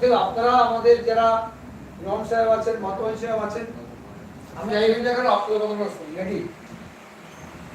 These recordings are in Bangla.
অতএব আপনারা আমাদের যারা ইমাম সাহেব আছেন মাতোয়াই সাহেব আছেন, আমি না কেন আপনাদের কথা শুনি নাকি?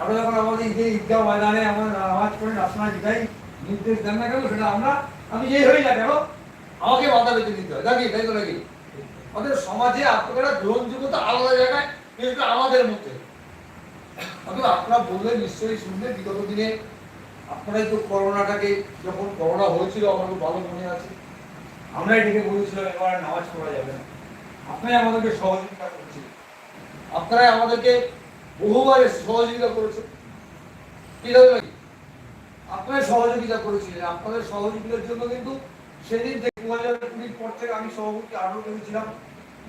আমরা যখন আমাদের ঈদে ঈদগাহ ময়দানে আমার আওয়াজ করে আপনারা যেটাই নির্দেশ দেন না কেন, সেটা আমরা আমি যেই হই না কেন, আমাকে বেঁধে দিতে হয়। নাকি? তাই তো নাকি? আমাদের সমাজে আপনারা গ্রহণযোগ্যতা আলাদা জায়গায় কিন্তু আমাদের মধ্যে। তবে আপনারা বললেন নিশ্চয়ই শুনলেন বিগত দিনে আপনারা তো করোনাটাকে, যখন করোনা হয়েছিল, আমার খুব ভালো মনে আছে। আমরা এটাকে বলেছিলাম এবার নামাজ পড়া যাবে না। আপনারাই আমাদেরকে সহযোগিতা করছেন। আপনারাই আমাদেরকে বহুবার সহযোগিতা করেছেন। কি দাবি আপনারা সহযোগিতা করেছিলেন। আপনাদের সহযোগিতার জন্য কিন্তু সেদিন থেকে দু হাজার কুড়ির পর থেকে আমি সভাপতি আরও করেছিলাম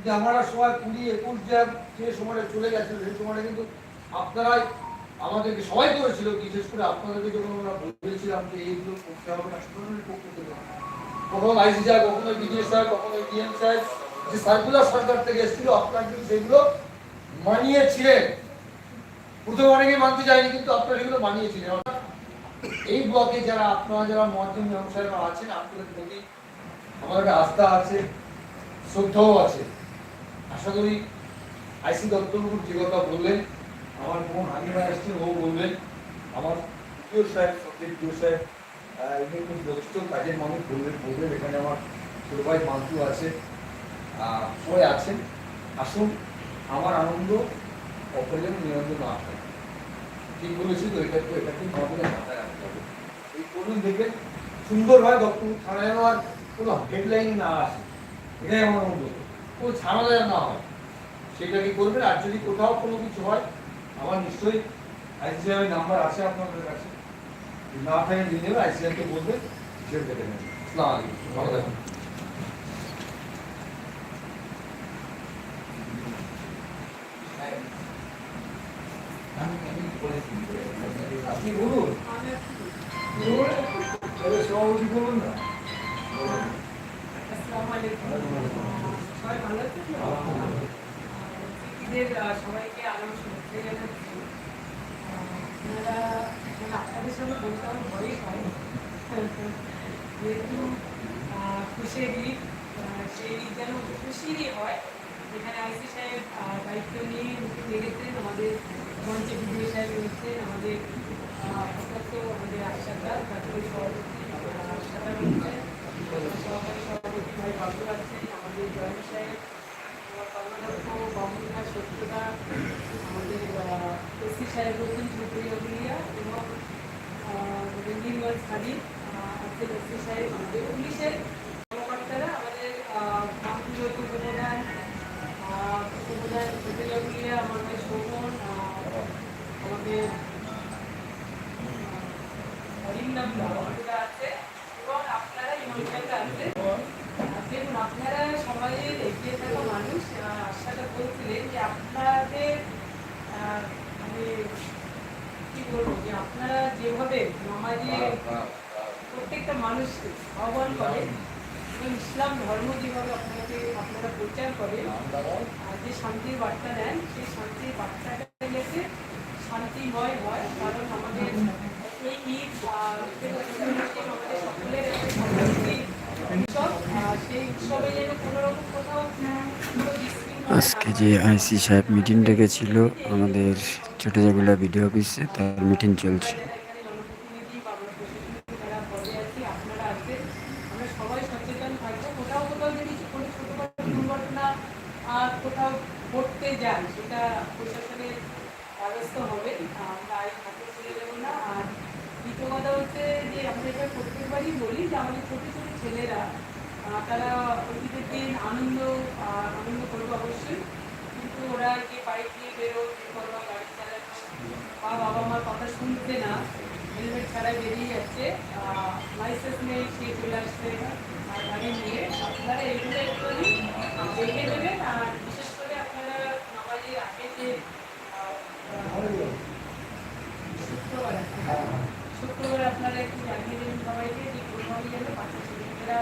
যে আমরা সবাই কুড়ি, একুশ যে যে সময়টা চলে গেছে সেই সময়টা কিন্তু আপনারাই আমাদেরকে সবাই করেছিল। বিশেষ করে আপনাদেরকে যখন আমরা বলেছিলাম যে এইগুলো করতে হবে রাষ্ট্রপতির পক্ষ থেকে কখনো আইসি সাহেব কখনো সাহেব কখনো ডিএম যে সার্কুলার সরকার থেকে এসেছিল, আপনারা কিন্তু সেগুলো মানিয়েছিলেন। প্রথমে অনেকে মানতে চায়নি, কিন্তু আপনারা সেগুলো মানিয়েছিলেন। এই ব্লকে যারা আপনারা যারা মহাজন ব্যবসায়ীরা আছেন, আপনাদের প্রতি আমার একটা আস্থা আছে, শ্রদ্ধাও আছে। আশা করি আইসি দত্তবাবু যে কথা বললেন, আমার বোন হানিমা এসছেন, ও বলবেন। আমার সাহেব প্রিয় সাহেব খুব দক্ষ কাজের মানুষ বলবেন বলবেন এখানে আমার ছোট ভাই মান্টু আছে সবাই আছেন। আসুন, আমার আনন্দ অপরের নিরঞ্জন না হয়। ঠিক বলেছি তো, এটা তো, এটা কিন্তু আমাদের মাথায় রাখতে হবে। এই করুন, দেখবেন সুন্দরভাবে ডক্টর থানায় আর কোনো হেডলাইন না আসে। এটাই আমার অনুরোধ কোনো ঝামেলা না হয়। সেটা কি করবেন? আর যদি কোথাও কোনো কিছু হয়, আমার নিশ্চয়ই আইসিআই নাম্বার আছে আপনাদের কাছে। না থাকে নিয়ে নেবে আইসিআই কে বলবেন ছেড়ে দেবেন আসসালামু ভালো আপনি বলুন। সভাপতি বলুন না। সবাইকে আগাম শুভেচ্ছা জানাচ্ছি। আপনাদের সঙ্গে বলতে আমার ভয়ই হয় যেহেতু খুশির ঈদ সেই যেন খুশিরই হয় এখানে আইসি সাহেব দায়িত্ব নিয়ে নতুন আমাদের মঞ্চে বিজয় সাহেব রয়েছেন আমাদের অত্যন্ত আমাদের আশাটা তারপরে সহকারী সভাপতি ভাই বাবু আছেন আমাদের জয়েন্ট সাহেব আমার কর্মাধ্যক্ষ সত্যতা আমাদের এসি সাহেব রয়েছেন চৌধুরী অভিয়া এবং আহ, আমাদের নীলগঞ্জ খালি আছেন এসি সাহেব আমাদের পুলিশের কর্মকর্তারা আমাদের মাহমুদ উপপ্রধান উপপ্রধান চৌধুরী অভিয়া আমাদের শোভন আহ, আমাদের অরিন্দম বাবুরা আছে এবং আপনারা ইমামসাহেবরা আছে দেখুন আপনারা সমাজের এগিয়ে থাকা মানুষ আহ, আশাটা বলছিলেন যে আপনাদের আহ, মানে কি বলব যে আপনারা যেভাবে সমাজে প্রত্যেকটা মানুষকে আহ্বান করেন এবং ইসলাম ধর্ম যেভাবে আপনাকে আপনারা প্রচার করেন আর যে শান্তির বার্তা দেন সেই শান্তির বার্তাটা যাতে শান্তিময় হয় কারণ আমাদের এই ঈদ আহ, আমাদের সকলের একটা সম্প্রীতির উৎসব আহ, সেই উৎসবে যেন কোনো রকম কোথাও কোনো বিশৃঙ্খলা আজকে যে আইসি সাহেব মিটিং ডেকেছিল আমাদের ছোটজাগুলা ভিডিও অফিসে তার মিটিং চলছে। ছেলেরা তারা ঈদের দিন আনন্দ আনন্দ করবে অবশ্যই। কিন্তু ওরা যে বাইক নিয়ে বেরো বেপরোয়া গাড়ি চালানো মা বাবা মার কথা শুনতে না হেলমেট ছাড়াই বেরিয়ে যাচ্ছে। লাইসেন্স নেই, সে চলে আসছে আর গাড়ি নিয়ে। আপনারা এগুলো একটু দেখে দেবেন আর বিশেষ করে আপনারা নামাজের আগে যে শুক্রবার শুক্রবার আপনারা একটু জানিয়ে দেবেন সবাইকে যে কোনোভাবে যেন বাচ্চা ছেলেমেয়েরা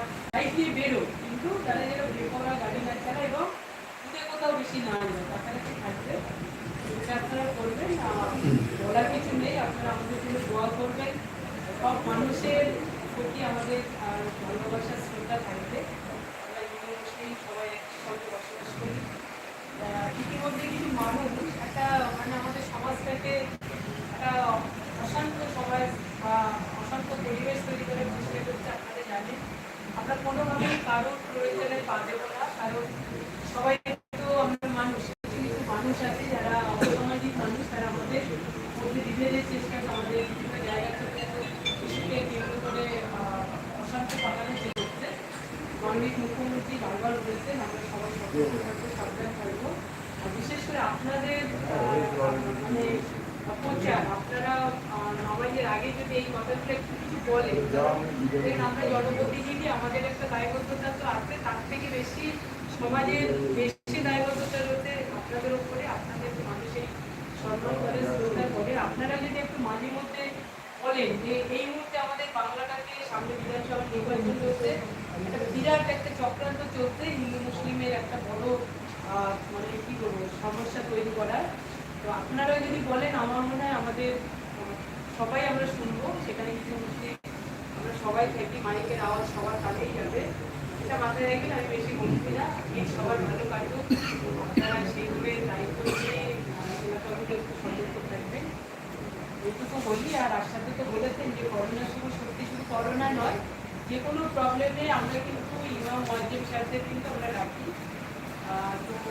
অশান্ত পরিবেশ তৈরি করে বসে হচ্ছে আপনারা জানেন। আমরা কোনোভাবেই কারোর প্রয়োজনে পা দেবো না, কারণ সবাই বলেন আমরা জনপ্রতিনিধি, আমাদের একটা দায়বদ্ধতা তো আছে, তার থেকে বেশি সমাজের বেশি দায়বদ্ধতা রয়েছে আপনাদের উপরে, আপনাদের মানুষের সম্মান করে শ্রদ্ধা করে আপনারা যদি একটু মাঝে মধ্যে বলেন যে এই মুহূর্তে আমাদের বাংলাটাকে সামনে বিধানসভা নির্বাচন চলছে একটা বিরাট একটা চক্রান্ত চলছে, হিন্দু মুসলিমের একটা বড় মানে কি বলব, সমস্যা তৈরি করার। তো আপনারা যদি বলেন, আমার মনে হয় আমাদের, সবাই আমরা শুনব, সেখানে কিছু মুসলিম সবাই থাকি মাইকের আওয়াজ সবার কাছেই যাবে। এটা মাথায় রাখবেন, আমি বেশি বলছি না। এই সবার ভালো কাটুক। আপনারা সেইভাবে দায়িত্ব নিয়ে সতর্ক থাকবেন। এইটুকু বলি, আর আশাতে তো বলেছেন যে করোনার সময় সত্যি শুধু করোনা নয়, যে কোনো প্রবলেমে আমরা কিন্তু ইমাম, মসজিদ সাহেবদের কিন্তু আমরা রাখি।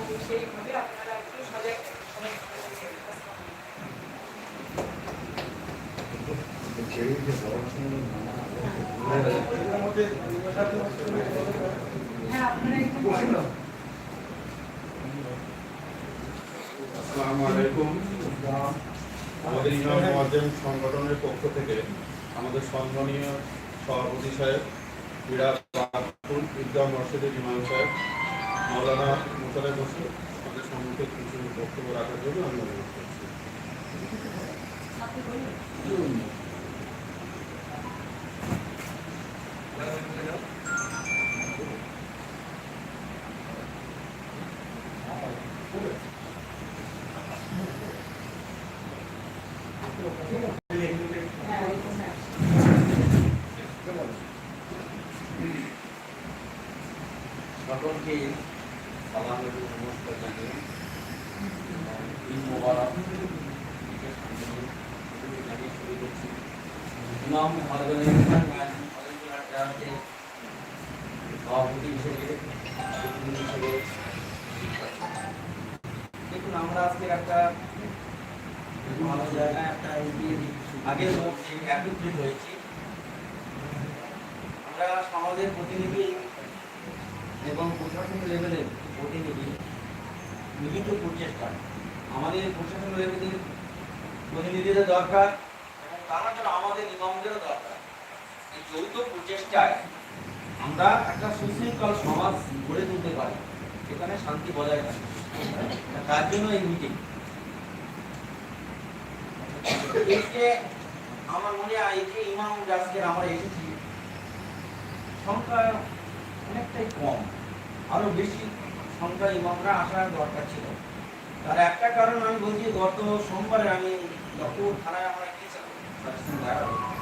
তো সেইভাবে আপনারা একটু সজাগ সবাই। সংগঠনের পক্ষ থেকে আমাদের সম্মানীয় সভাপতি সাহেব ক্রীড়া বাপুল ঈদগাহ মসজিদের সাহেব মৌলানা মোতালেব বসু আমাদের সম্মুখে কিছু বক্তব্য রাখার জন্য আমি অনুরোধ করছি। আপনি বলুন। হ্যাঁ, হ্যাঁ। সকলকে সালাম এবং নমস্কার জানিয়ে ঈদ মোবারক জানিয়ে শুরু করছি ইমাম অর্গানাইজেশন সভাপতি হিসেবে প্রতিনিধি হিসেবে দেখুন, আমরা আজকে একটা ভালো জায়গায় একটা মধ্যে একত্রিত হয়েছি। আমরা সমাজের প্রতিনিধি এবং প্রশাসন লেভেলের প্রতিনিধি মিলিত প্রচেষ্টা আমাদের প্রশাসন লেভেলের প্রতিনিধিদের দরকার এবং তারা আমাদের ইমামদেরও দরকার। এই যৌথ প্রচেষ্টায় আমরা একটা সুশৃঙ্খল সমাজ গড়ে তুলতে পারি। সেখানে শান্তি বজায় থাকে। তার জন্য এই মিটিং আমার মনে হয় ইমাম আজকে আমরা এসেছি, সংখ্যা অনেকটাই কম। আরও বেশি সংখ্যা ইমামরা আসার দরকার ছিল। তার একটা কারণ আমি বলছি, গত সোমবারে আমি লক্ষ্মীপুর থানায় আমরা গিয়েছিলাম।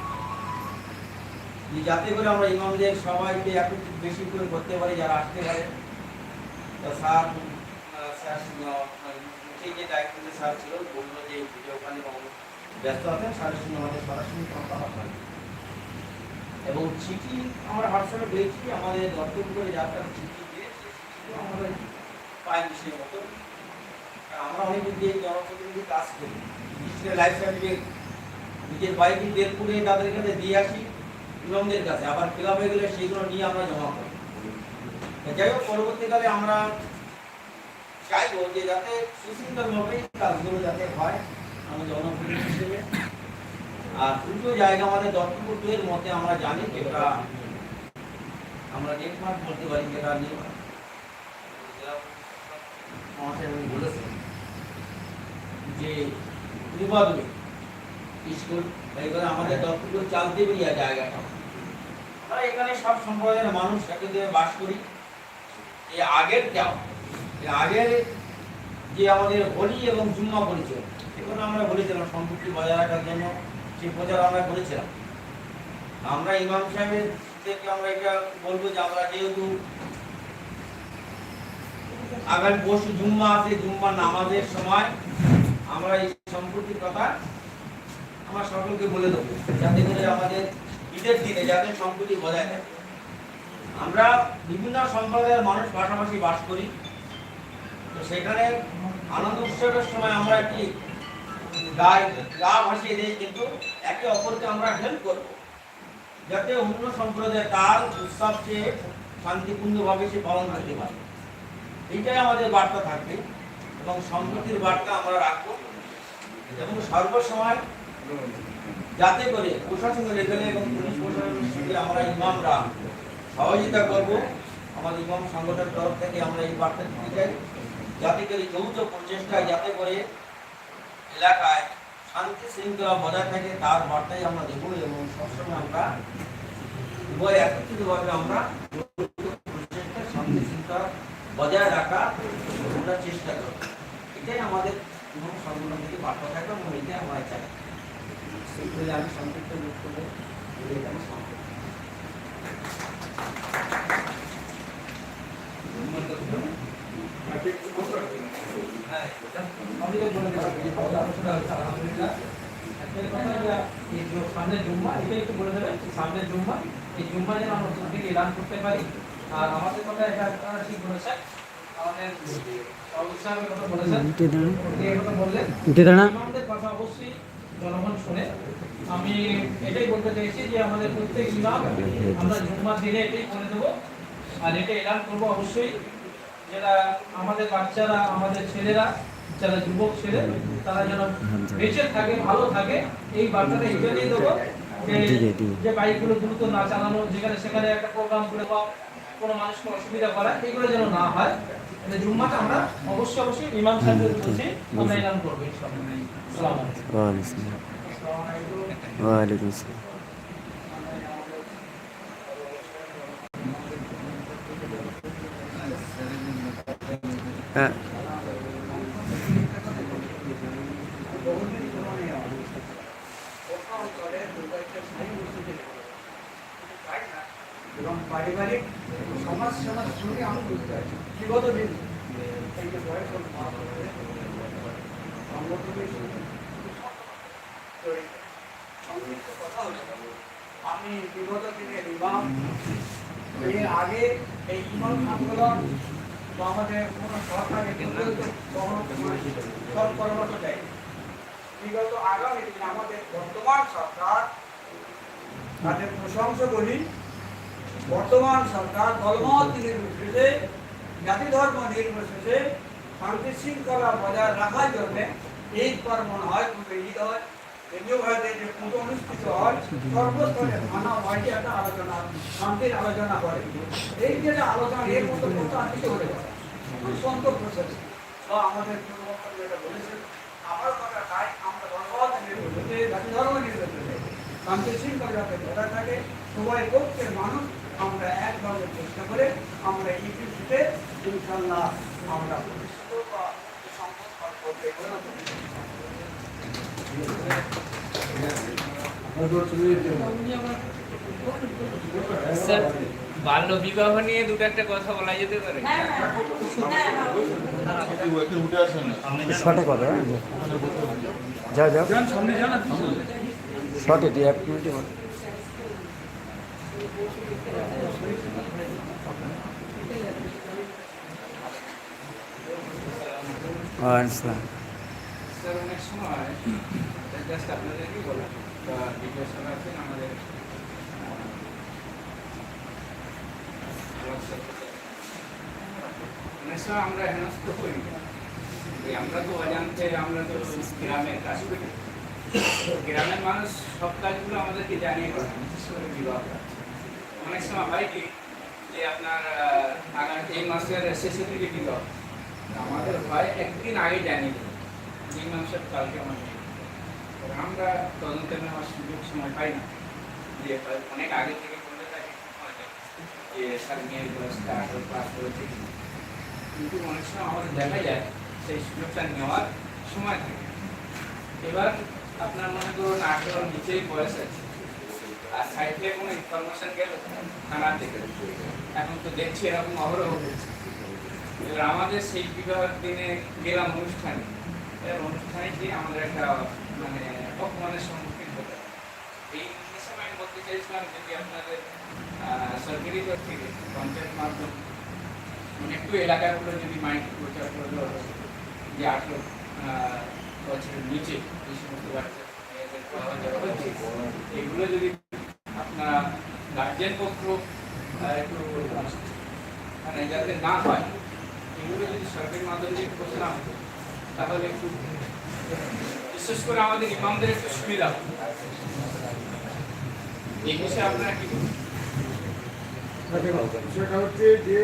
যে যাতে করে আমরা ইমামদের সবাইকে একটু বেশি করে করতে পারি, যারা আসতে পারে। তো স্যার স্যার ছিল যে ওখানে ব্যস্ত স্যারের সঙ্গে আমাদের এবং চিঠি আমরা হোয়াটসঅ্যাপে পেয়েছি, আমাদের দপ্তর করে যাত্রা চিঠি দিয়েছি পাইনি সেই মতো। আমরা অনেক দিয়ে জনপ্রতিনিধি কাজ করি। নিজের বাইকে বের করে তাদের কাছে দিয়ে আসি। ইমামদের কাছে, আবার ক্লাবে গেলে সেগুলো নিয়ে আমরা জমা করি যাই হোক, পরবর্তীকালে আমরা চাইব যে যাতে সুশৃঙ্খলভাবে কাজগুলো যাতে হয়, আমি জনপ্রতিনিধি হিসেবে। আর দুটো জায়গা আমাদের দত্তপুর মতে আমরা জানি যেটা আমরা নেটওয়ার্ক বলতে পারি যেটা নিয়ে বলেছেন যে নিবাদনে স্কুল এখানে আমাদের দত্তপুর চালতে বেরিয়া জায়গাটা। আমরা এখানে সব সম্প্রদায়ের মানুষ একত্রে বাস করি এই আগের যাও এই আগের যে আমাদের হোলি এবং জুম্মা পরিচয় সেগুলো আমরা বলেছিলাম সম্পত্তি বজায় রাখার জন্য সেই প্রচার আমরা করেছিলাম। আমরা ইমাম সাহেবের থেকে আমরা এটা বলব যে আমরা যেহেতু আগামী পরশু জুম্মা আছে জুম্মা নামাজের সময় আমরা এই সম্পত্তির কথা আমরা সকলকে বলে দেবো, যাতে করে আমাদের ঈদের দিনে যাতে সম্পত্তি বজায় থাকে। আমরা বিভিন্ন সম্প্রদায়ের মানুষ পাশাপাশি বাস করি। তো সেখানে আনন্দ উৎসবের সময় আমরা একটি গায়ে গা ভাসিয়ে দিই, কিন্তু একে অপরকে আমরা হেল্প করব। যাতে অন্য সম্প্রদায় তার উৎসবকে শান্তিপূর্ণভাবে সে পালন করতে পারে। এইটাই আমাদের বার্তা থাকবে এবং সম্প্রীতির বার্তা আমরা রাখব। এবং সর্বসময় যাতে করে প্রশাসনের লেভেলে এবং পুলিশ প্রশাসনের আমরা ইমামরা সহযোগিতা করব। আমাদের ইমাম সংগঠনের তরফ থেকে আমরা এই বার্তা দিতে চাই। যাতে করে যৌথ প্রচেষ্টায় যাতে করে এলাকায় শান্তি শৃঙ্খলা বজায় থাকে, তার বার্তাই আমরা দেবো এবং সবসময় আমরা উভয় একত্রিতভাবে আমরা প্রচেষ্টা শান্তি শৃঙ্খলা বজায় রাখা আমরা চেষ্টা করব। এটাই আমাদের ইমাম সংগঠন থেকে বার্তা থাকবে এবং এটাই আমরা চাই। সেই আমি সংক্ষিপ্ত বক্তব্য বলে এখানে সমাপ্ত করছি। আমি তো বলে দিলাম যে কথা আলোচনা হচ্ছে আলহামদুলিল্লাহ একটা কথা যে এই যে সামনের জুম্মা এটা একটু বলে দেবেন সামনের জুম্মা এই জুম্মা যেন আমরা প্রত্যেকে এলান করতে পারি আর আমাদের কথা এটা আপনারা ঠিক বলেছেন আমাদের এই কথা বলেছেন বললেন উঠে কথা অবশ্যই জনগণ শুনে। আমি এটাই বলতে চাইছি যে আমাদের প্রত্যেক ইমাম আমরা জুম্মার দিনে এটাই করে দেবো। আর এটা এলান করব অবশ্যই। যারা আমাদের বাচ্চারা, আমাদের ছেলেরা, যারা যুবক ছেলে, তারা যেন বেঁচে থাকে, ভালো থাকে, এই বার্তাটা এটা দিয়ে দেবো। যে বাইকগুলো দ্রুত না চালানো, যেখানে সেখানে একটা প্রোগ্রাম করে বা কোনো মানুষকে অসুবিধা করা এগুলো যেন না হয় জুম্মাটা আমরা অবশ্যই অবশ্যই ইমাম সাহেবের কাছে আমরা এলান করব ওয়ালাইকুম আসসালাম। ওয়ালাইকুম আসসালাম। হ্যাঁ। এবং পারিবারিক সমাজ সেবার সঙ্গে আমি যুক্ত আছি বিগত দিন এই যে বয়স আমি বিগত দিনের ইমাম এর আগে এই ইমাম আন্দোলন বা আমাদের কোনো সরকারের সব পরামর্শ দেয় বিগত আগামী দিনে আমাদের বর্তমান সরকার তাদের প্রশংসা করি। বর্তমান সরকার দলমত নির্বিশেষে, জাতি ধর্ম নির্বিশেষে শান্তি শৃঙ্খলা বজায় রাখার জন্য ঈদ পার্বণ হয় পুজো ঈদ হয় কেন্দ্রীয় ভারতে যে পুজো অনুষ্ঠিত হয়, সর্বস্তরে হয় যে একটা আলোচনা, শান্তির আলোচনা করে। এই যেটা আলোচনা এর মতো কথা আর কিছু হতে পারে খুব সন্ত প্রসেস আমাদের পূর্ববর্তী যেটা বলেছেন আমার কথা তাই, আমরা ধর্মবাদ নির্বিশেষে, জাতি ধর্ম নির্বিশেষে শান্তি শৃঙ্খলা যাতে বজায় থাকে, সবাই পক্ষের মানুষ। আমরা একভাবে চেষ্টা করে আমরা এই ইনশাল্লাহ আমরা প্রতিষ্ঠিত বা সম্পদ করতে স্যার বাল্য বিবাহ নিয়ে দুটো একটা কথা বলা যেতে পারে। হ্যাঁ হ্যাঁ হ্যাঁ শর্টে কথা যাও যাও শর্টে এক মিনিটে স্যার অনেক সময় জাস্ট আপনাদেরকে বলা বা জিজ্ঞাসা করা আছেন আমাদের? অনেক সময় আমরা হেনস্থ করি। যে আমরা তো অজান্তে, আমরা তো গ্রামের কাজ করি। গ্রামের মানুষ সব কাজগুলো আমাদেরকে জানিয়ে করে বিশেষ করে বিবাহ অনেক সময় হয় কি যে আপনার এই মাসের শেষের দিকে বিবাহ আমাদের হয় একদিন আগে জানিয়ে যে মাসের কালকে। তো আমরা তদন্তে নেওয়ার সুযোগ সময় পাই না। যে অনেক আগে থেকে বলে থাকি যে স্যার মেয়ের বয়সটা আঠারো পাস করেছে কিন্তু অনেক সময় আমাদের দেখা যায় সেই সুযোগটা নেওয়ার সময় থাকে। এবার আপনার মনে করুন আঠারোর নিচেই বয়স আছে। আর সাইডে কোনো ইনফরমেশন গেল থানা থেকে এখন তো দেখছি এরকম অহরহ হচ্ছে। এবার আমাদের সেই বিবাহের দিনে গেলাম অনুষ্ঠানে। এবার অনুষ্ঠানে গিয়ে আমাদের একটা মানে অপমানের সম্মুখীন হতে এই হিসেবে আমি বলতে চাই চেয়েছিলাম যদি আপনাদের সরকারি তরফ থেকে পঞ্চায়েত মাধ্যম মানে একটু এলাকাগুলো যদি মাইন্ড প্রচার করে দেওয়া হয়, যে আঠেরো বছরের নিচে এই সমস্ত বাচ্চা এগুলো যদি আপনারা গার্জেন আহ, একটু মানে যাতে না হয় এগুলো যদি সরকারি মাধ্যমে না হতো, তাহলে একটু বিশেষ করে আমাদের ইমামদের একটু সুবিধা হবে এই বিষয়ে আপনারা কি? সেটা হচ্ছে যে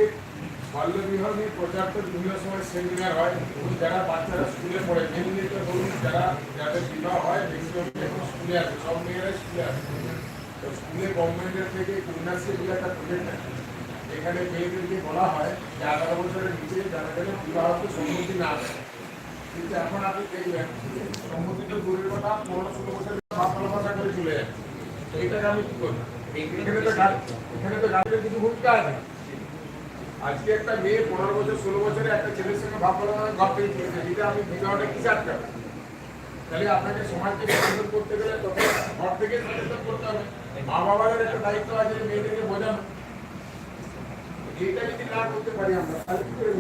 বাল্য বিবাহ নিয়ে প্রচার তো বিভিন্ন সময় সেমিনার হয় এবং যারা বাচ্চারা স্কুলে পড়ে মেনলি ধরুন যারা যাদের বিবাহ হয় ম্যাক্সিমাম স্কুলে আছে সব মেয়েরাই স্কুলে আছে তো স্কুলে গভর্নমেন্টের থেকে কন্যাশ্রী বলে একটা প্রজেক্ট আছে এখানে মেয়েদেরকে বলা হয় যে আঠারো বছরের নিচে যারা যেন বিবাহকে সম্মতি না দেয়। কিন্তু এখন আপনি দেখবেন সম্মতি তো দূরের কথা পনেরো ষোলো বছরের ভাষা ভাষা করে চলে যাচ্ছে তো আমি কি করব? এখানে তো এখানে তো গাড়ির কিছু ভূমিকা আছে। আজকে একটা মেয়ে পনেরো বছর, ষোলো বছরে একটা ছেলের সঙ্গে ভাব বলা ঘর থেকে চলেছে যেটা আমি বিবাহটা কি আটকাবে তাহলে আপনাকে সমাজকে সচেতন করতে গেলে তখন ঘর থেকে সচেতন করতে হবে মা বাবার একটা দায়িত্ব আছে, মেয়েদেরকে বোঝানো এইটা যদি না করতে পারি আমরা, তাহলে কি করে?